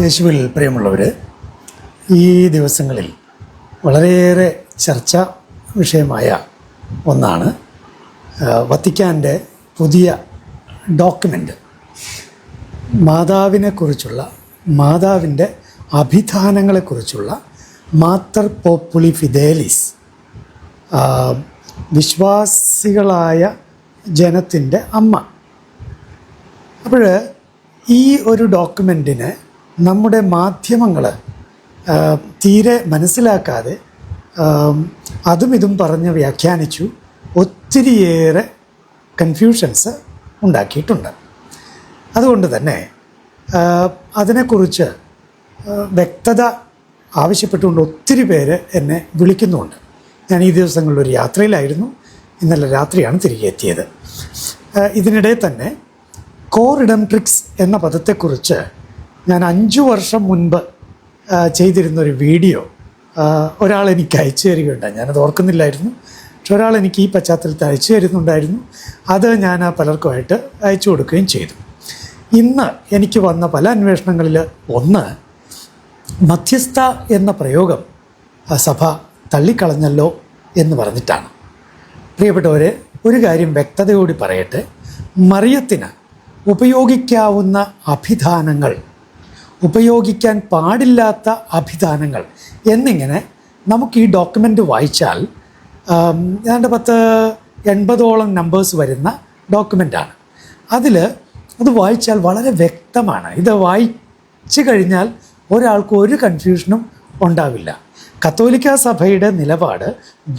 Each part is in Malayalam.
യേശുവിൽ പ്രിയമുള്ളവർ ഈ ദിവസങ്ങളിൽ വളരെയേറെ ചർച്ച വിഷയമായ ഒന്നാണ് വത്തിക്കാന്റെ പുതിയ ഡോക്യുമെന്റ്. മാതാവിനെക്കുറിച്ചുള്ള മാതാവിന്റെ അഭിധാനങ്ങളെക്കുറിച്ചുള്ള മാത്തർ പോപ്പുളി ഫിദേലിസ് വിശ്വാസികളായ ജനത്തിന്റെ അമ്മ. അപ്പോൾ ഈ ഒരു ഡോക്യുമെന്റിനെ നമ്മുടെ മാധ്യമങ്ങൾ തീരെ മനസ്സിലാക്കാതെ അതും ഇതും പറഞ്ഞ് വ്യാഖ്യാനിച്ചു ഒത്തിരിയേറെ കൺഫ്യൂഷൻസ് ഉണ്ടാക്കിയിട്ടുണ്ട്. അതുകൊണ്ട് തന്നെ അതിനെക്കുറിച്ച് വ്യക്തത ആവശ്യപ്പെട്ടുകൊണ്ട് ഒത്തിരി പേര് എന്നെ വിളിക്കുന്നുമുണ്ട് ഞാൻ ഈ ദിവസങ്ങളിൽ ഒരു യാത്രയിലായിരുന്നു. ഇന്നലെ രാത്രിയാണ് തിരികെ എത്തിയത്. ഇതിനിടെ തന്നെ കോറിഡംട്രിക്സ് എന്ന പദത്തെക്കുറിച്ച് ഞാൻ അഞ്ചു വർഷം മുൻപ് ചെയ്തിരുന്നൊരു വീഡിയോ ഒരാൾ എനിക്ക് അയച്ചു തരികയുണ്ടായി. ഞാനത് ഓർക്കുന്നില്ലായിരുന്നു. പക്ഷെ ഒരാൾ എനിക്ക് ഈ പശ്ചാത്തലത്തിൽ അയച്ചു തരുന്നുണ്ടായിരുന്നു. അത് ഞാൻ പലർക്കുമായിട്ട് അയച്ചു കൊടുക്കുകയും ചെയ്തു. ഇന്ന് എനിക്ക് വന്ന പല അന്വേഷണങ്ങളിൽ ഒന്ന് മധ്യസ്ഥ എന്ന പ്രയോഗം സഭ തള്ളിക്കളഞ്ഞല്ലോ എന്ന് പറഞ്ഞിട്ടാണ്. പ്രിയപ്പെട്ടവരെ ഒരു കാര്യം വ്യക്തതയോടി പറയട്ടെ. മറിയത്തിന് ഉപയോഗിക്കാവുന്ന അഭിധാനങ്ങൾ ഉപയോഗിക്കാൻ പാടില്ലാത്ത അഭിധാനങ്ങൾ. എന്നിങ്ങനെ നമുക്ക് ഈ ഡോക്യുമെന്റ് വായിച്ചാൽ ഏതാണ്ട് പത്ത് എൺപതോളം നമ്പേഴ്സ് വരുന്ന ഡോക്യുമെന്റാണ് അതിൽ അത് വായിച്ചാൽ വളരെ വ്യക്തമാണ്. ഇത് വായിച്ചു കഴിഞ്ഞാൽ ഒരാൾക്ക് ഒരു കൺഫ്യൂഷനും ഉണ്ടാവില്ല. കത്തോലിക്ക സഭയുടെ നിലപാട്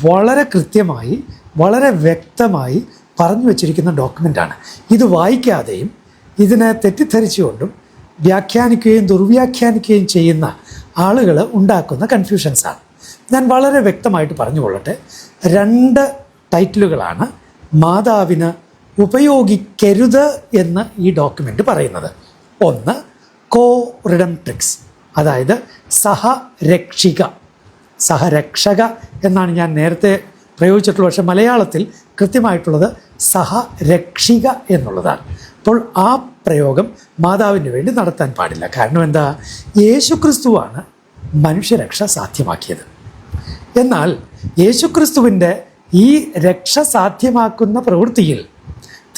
വളരെ കൃത്യമായി വളരെ വ്യക്തമായി പറഞ്ഞു വച്ചിരിക്കുന്ന ഡോക്യുമെന്റാണ് ഇത് വായിക്കാതെയും ഇതിനെ തെറ്റിദ്ധരിച്ചുകൊണ്ടും വ്യാഖ്യാനിക്കുകയും ദുർവ്യാഖ്യാനിക്കുകയും ചെയ്യുന്ന ആളുകൾ ഉണ്ടാക്കുന്ന കൺഫ്യൂഷൻസാണ് ഞാൻ വളരെ വ്യക്തമായിട്ട് പറഞ്ഞുകൊള്ളട്ടെ. രണ്ട് ടൈറ്റിലുകളാണ് മാതാവിന് ഉപയോഗിക്കരുത് എന്ന് ഈ ഡോക്യുമെന്റ് പറയുന്നത്. ഒന്ന് കോ റിഡംട്രിക്സ് അതായത് സഹരക്ഷിക. സഹരക്ഷക എന്നാണ് ഞാൻ നേരത്തെ പ്രയോഗിച്ചിട്ടുള്ളത്. പക്ഷേ മലയാളത്തിൽ കൃത്യമായിട്ടുള്ളത് സഹരക്ഷിക എന്നുള്ളതാണ്. അപ്പോൾ ആ പ്രയോഗം മാതാവിന് വേണ്ടി നടത്താൻ പാടില്ല. കാരണം എന്താ? യേശുക്രിസ്തുവാണ് മനുഷ്യരക്ഷ സാധ്യമാക്കിയത്. എന്നാൽ യേശുക്രിസ്തുവിന്റെ ഈ രക്ഷ സാധ്യമാക്കുന്ന പ്രവൃത്തിയിൽ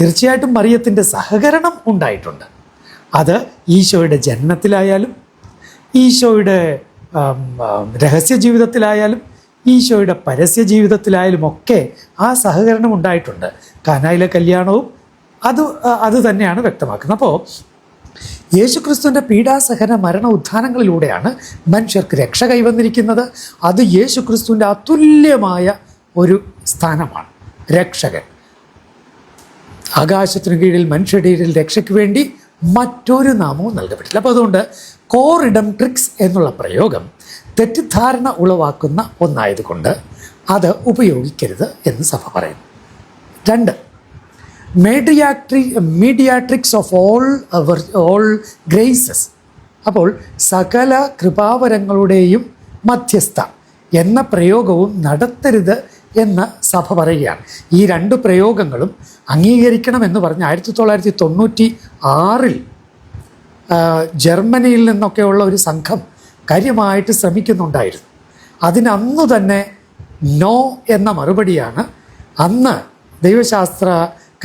തീർച്ചയായിട്ടും മറിയത്തിന്റെ സഹകരണം ഉണ്ടായിട്ടുണ്ട്. അത് ഈശോയുടെ ജനനത്തിലായാലും ഈശോയുടെ രഹസ്യ ജീവിതത്തിലായാലും ഈശോയുടെ പരസ്യ ജീവിതത്തിലായാലും ഒക്കെ ആ സഹകരണം ഉണ്ടായിട്ടുണ്ട്. കാനായിലെ കല്യാണവും അത് അത് തന്നെയാണ് വ്യക്തമാക്കുന്നത്. അപ്പോൾ യേശുക്രിസ്തുവിന്റെ പീഡാസഹന മരണ ഉദ്ധാനങ്ങളിലൂടെയാണ് മനുഷ്യർക്ക് രക്ഷ കൈവന്നിരിക്കുന്നത്. അത് യേശുക്രിസ്തുവിന്റെ അതുല്യമായ ഒരു സ്ഥാനമാണ് രക്ഷകൻ. ആകാശത്തിനു കീഴിൽ മനുഷ്യരുടെ കീഴിൽ രക്ഷയ്ക്ക് വേണ്ടി മറ്റൊരു നാമവും നൽകപ്പെട്ടില്ല. അപ്പോൾ അതുകൊണ്ട് കോറിഡം ട്രിക്സ് എന്നുള്ള പ്രയോഗം തെറ്റിദ്ധാരണ ഉളവാക്കുന്ന ഒന്നായതുകൊണ്ട് അത് ഉപയോഗിക്കരുത് എന്ന് സഭ പറയുന്നു. രണ്ട് മേഡിയാട്രി mediatrix of all all graces അപ്പോൾ സകല കൃപാവരങ്ങളുടെയും മധ്യസ്ഥ എന്ന പ്രയോഗവും നടത്തരുത് എന്ന് സഭ പറയുകയാണ്. ഈ രണ്ട് പ്രയോഗങ്ങളും അംഗീകരിക്കണമെന്ന് പറഞ്ഞ് ആയിരത്തി തൊള്ളായിരത്തി തൊണ്ണൂറ്റി ആറിൽ ജർമ്മനിയിൽ നിന്നൊക്കെയുള്ള ഒരു സംഘം കാര്യമായിട്ട് ശ്രമിക്കുന്നുണ്ടായിരുന്നു. അതിനന്നു തന്നെ നോ എന്ന മറുപടിയാണ് അന്ന് ദൈവശാസ്ത്ര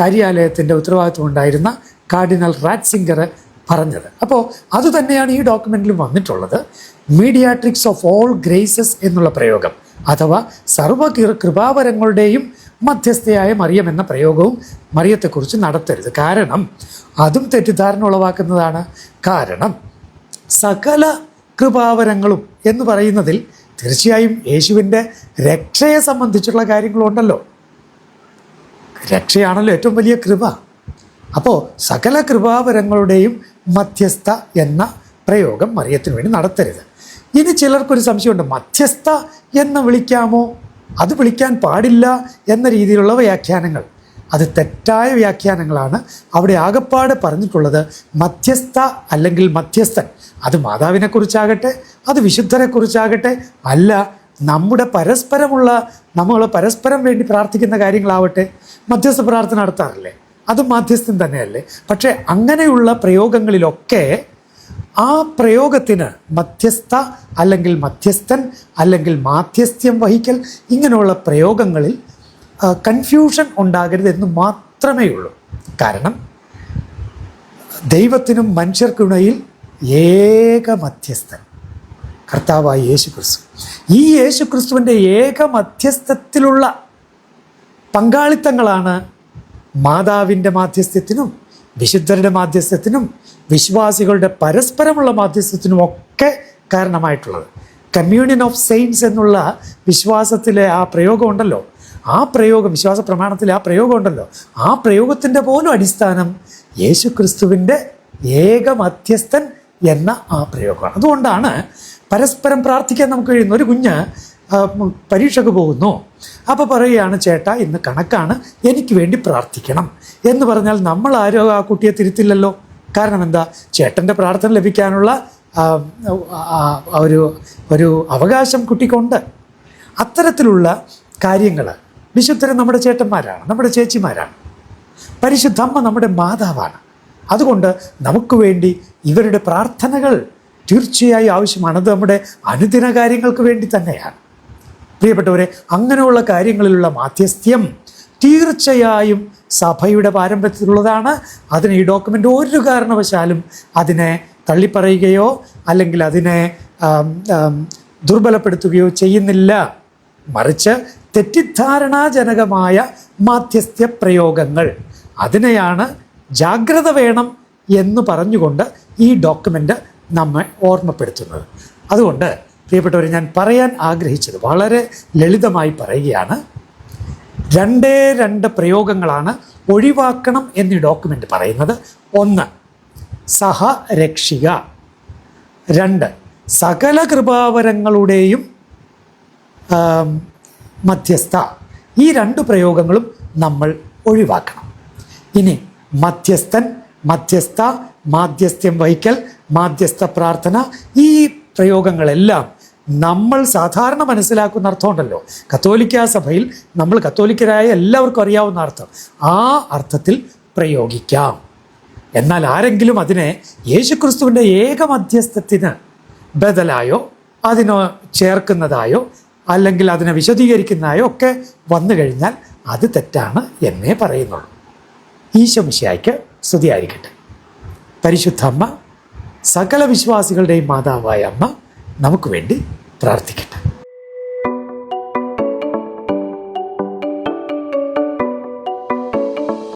കാര്യാലയത്തിന്റെ ഉത്തരവാദിത്വം ഉണ്ടായിരുന്ന കാർഡിനൽ റാറ്റ്സിംഗർ പറഞ്ഞത്. അപ്പോൾ അതുതന്നെയാണ് ഈ ഡോക്യുമെന്റിലും വന്നിട്ടുള്ളത്. മീഡിയാട്രിക്സ് ഓഫ് ഓൾ ഗ്രേസസ് എന്നുള്ള പ്രയോഗം അഥവാ സർവ കൃപാവരങ്ങളുടെയും മധ്യസ്ഥയായ മറിയം എന്ന പ്രയോഗവും മറിയത്തെക്കുറിച്ച് നടത്തരുത്. കാരണം അതും തെറ്റിദ്ധാരണ ഉളവാക്കുന്നതാണ്. കാരണം സകല കൃപാവരങ്ങളും എന്ന് പറയുന്നതിൽ തീർച്ചയായും യേശുവിന്റെ രക്ഷയെ സംബന്ധിച്ചുള്ള കാര്യങ്ങളുണ്ടല്ലോ. രക്ഷയാണല്ലോ ഏറ്റവും വലിയ കൃപ. അപ്പോൾ സകല കൃപാവരങ്ങളുടെയും മധ്യസ്ഥ എന്ന പ്രയോഗം മറിയത്തിന് വേണ്ടി നടത്തരുത്. ഇനി ചിലർക്കൊരു സംശയമുണ്ട് മധ്യസ്ഥ എന്ന് വിളിക്കാമോ? അത് വിളിക്കാൻ പാടില്ല എന്ന രീതിയിലുള്ള വ്യാഖ്യാനങ്ങൾ. അത് തെറ്റായ വ്യാഖ്യാനങ്ങളാണ്. അവിടെ ആകപ്പാടെ പറഞ്ഞിട്ടുള്ളത് മധ്യസ്ഥ അല്ലെങ്കിൽ മധ്യസ്ഥൻ. അത് മാതാവിനെക്കുറിച്ചാകട്ടെ അത് വിശുദ്ധരെക്കുറിച്ചാകട്ടെ അല്ല നമ്മുടെ പരസ്പരമുള്ള നമ്മൾ പരസ്പരം വേണ്ടി പ്രാർത്ഥിക്കുന്ന കാര്യങ്ങളാവട്ടെ മധ്യസ്ഥ പ്രാർത്ഥന നടത്താറില്ലേ? അത് മാധ്യസ്ഥം തന്നെയല്ലേ. പക്ഷേ അങ്ങനെയുള്ള പ്രയോഗങ്ങളിലൊക്കെ ആ പ്രയോഗത്തിന് മധ്യസ്ഥ അല്ലെങ്കിൽ മധ്യസ്ഥൻ അല്ലെങ്കിൽ മാധ്യസ്ഥ്യം വഹിക്കൽ ഇങ്ങനെയുള്ള പ്രയോഗങ്ങളിൽ കൺഫ്യൂഷൻ ഉണ്ടാകരുത് എന്ന് മാത്രമേ ഉള്ളൂ. കാരണം ദൈവത്തിനും മനുഷ്യർക്കിടയിൽ ഏക മധ്യസ്ഥൻ. കർത്താവായ യേശു ക്രിസ്തു ഈ യേശു ക്രിസ്തുവിന്റെ ഏക മധ്യസ്ഥത്തിലുള്ള പങ്കാളിത്തങ്ങളാണ് മാതാവിന്റെ മാധ്യസ്ഥ്യത്തിനും വിശുദ്ധരുടെ മാധ്യസ്ഥ്യത്തിനും വിശ്വാസികളുടെ പരസ്പരമുള്ള മാധ്യസ്ഥ്യത്തിനും ഒക്കെ കാരണമായിട്ടുള്ളത്. കമ്മ്യൂണിയൻ ഓഫ് സെയിൻസ് എന്നുള്ള വിശ്വാസത്തിലെ ആ പ്രയോഗമുണ്ടല്ലോ ആ പ്രയോഗം വിശ്വാസ പ്രമാണത്തിലെ ആ പ്രയോഗമുണ്ടല്ലോ ആ പ്രയോഗത്തിന്റെ പോലും അടിസ്ഥാനം യേശു ക്രിസ്തുവിന്റെ ഏക മധ്യസ്ഥൻ എന്ന ആ പ്രയോഗമാണ്. അതുകൊണ്ടാണ് പരസ്പരം പ്രാർത്ഥിക്കാൻ നമുക്ക് കഴിയുന്ന ഒരു കുഞ്ഞ് പരീക്ഷക്ക് പോകുന്നു. അപ്പോൾ പറയുകയാണ് ചേട്ട ഇന്ന് കണക്കാണ്. എനിക്ക് വേണ്ടി പ്രാർത്ഥിക്കണം. എന്ന് പറഞ്ഞാൽ നമ്മൾ ആരും ആ കുട്ടിയെ തിരുത്തില്ലല്ലോ. കാരണം എന്താ? ചേട്ടന്റെ പ്രാർത്ഥന ലഭിക്കാനുള്ള ഒരു ഒരു അവകാശം കുട്ടിക്കുണ്ട്. അത്തരത്തിലുള്ള കാര്യങ്ങൾ വിശുദ്ധരെ നമ്മുടെ ചേട്ടന്മാരാണ് നമ്മുടെ ചേച്ചിമാരാണ്. പരിശുദ്ധമ്മ നമ്മുടെ മാതാവാണ്. അതുകൊണ്ട് നമുക്ക് വേണ്ടി ഇവരുടെ പ്രാർത്ഥനകൾ തീർച്ചയായും ആവശ്യമാണ്. അത് നമ്മുടെ അനുദിന കാര്യങ്ങൾക്ക് വേണ്ടി തന്നെയാണ്. പ്രിയപ്പെട്ടവരെ അങ്ങനെയുള്ള കാര്യങ്ങളിലുള്ള മാധ്യസ്ഥ്യം തീർച്ചയായും സഭയുടെ പാരമ്പര്യത്തിലുള്ളതാണ്. അതിന് ഈ ഡോക്യുമെന്റ് ഒരു കാരണവശാലും അതിനെ തള്ളിപ്പറയുകയോ അല്ലെങ്കിൽ അതിനെ ദുർബലപ്പെടുത്തുകയോ ചെയ്യുന്നില്ല. മറിച്ച് തെറ്റിദ്ധാരണാജനകമായ മാധ്യസ്ഥ്യ പ്രയോഗങ്ങൾ. അതിനെയാണ് ജാഗ്രത വേണം എന്ന് പറഞ്ഞുകൊണ്ട് ഈ ഡോക്യുമെന്റ് നമ്മെ ഓർമ്മപ്പെടുത്തുന്നത്. അതുകൊണ്ട് പ്രിയപ്പെട്ടവർ ഞാൻ പറയാൻ ആഗ്രഹിച്ചത് വളരെ ലളിതമായി പറയുകയാണ്. രണ്ടേ രണ്ട് പ്രയോഗങ്ങളാണ് ഒഴിവാക്കണം എന്ന് ഡോക്യുമെന്റ് പറയുന്നത്. ഒന്ന് സഹരക്ഷിക. രണ്ട് സകല കൃപാവരങ്ങളുടെയും മധ്യസ്ഥ. ഈ രണ്ട് പ്രയോഗങ്ങളും നമ്മൾ ഒഴിവാക്കണം. ഇനി മധ്യസ്ഥൻ മധ്യസ്ഥ മാധ്യസ്ഥ്യം വഹിക്കൽ മാധ്യസ്ഥ പ്രാർത്ഥന ഈ പ്രയോഗങ്ങളെല്ലാം നമ്മൾ സാധാരണ മനസ്സിലാക്കുന്ന അർത്ഥമുണ്ടല്ലോ കത്തോലിക്ക സഭയിൽ നമ്മൾ കത്തോലിക്കരായ എല്ലാവർക്കും അറിയാവുന്ന അർത്ഥം. ആ അർത്ഥത്തിൽ പ്രയോഗിക്കാം. എന്നാൽ ആരെങ്കിലും അതിനെ യേശുക്രിസ്തുവിന്റെ ഏക മധ്യസ്ഥത്തിന് ബദലായോ അതിനോ ചേർക്കുന്നതായോ അല്ലെങ്കിൽ അതിനെ വിശദീകരിക്കുന്നതായോ ഒക്കെ വന്നു കഴിഞ്ഞാൽ അത് തെറ്റാണ് എന്നേ പറയുന്നുള്ളൂ. ഈശോ മിശിഹായ്ക്ക് സ്തുതിയായിരിക്കട്ടെ. പരിശുദ്ധ അമ്മ സകല വിശ്വാസികളുടെയും മാതാവായ അമ്മ നമുക്ക് വേണ്ടി പ്രാർത്ഥിക്കട്ടെ.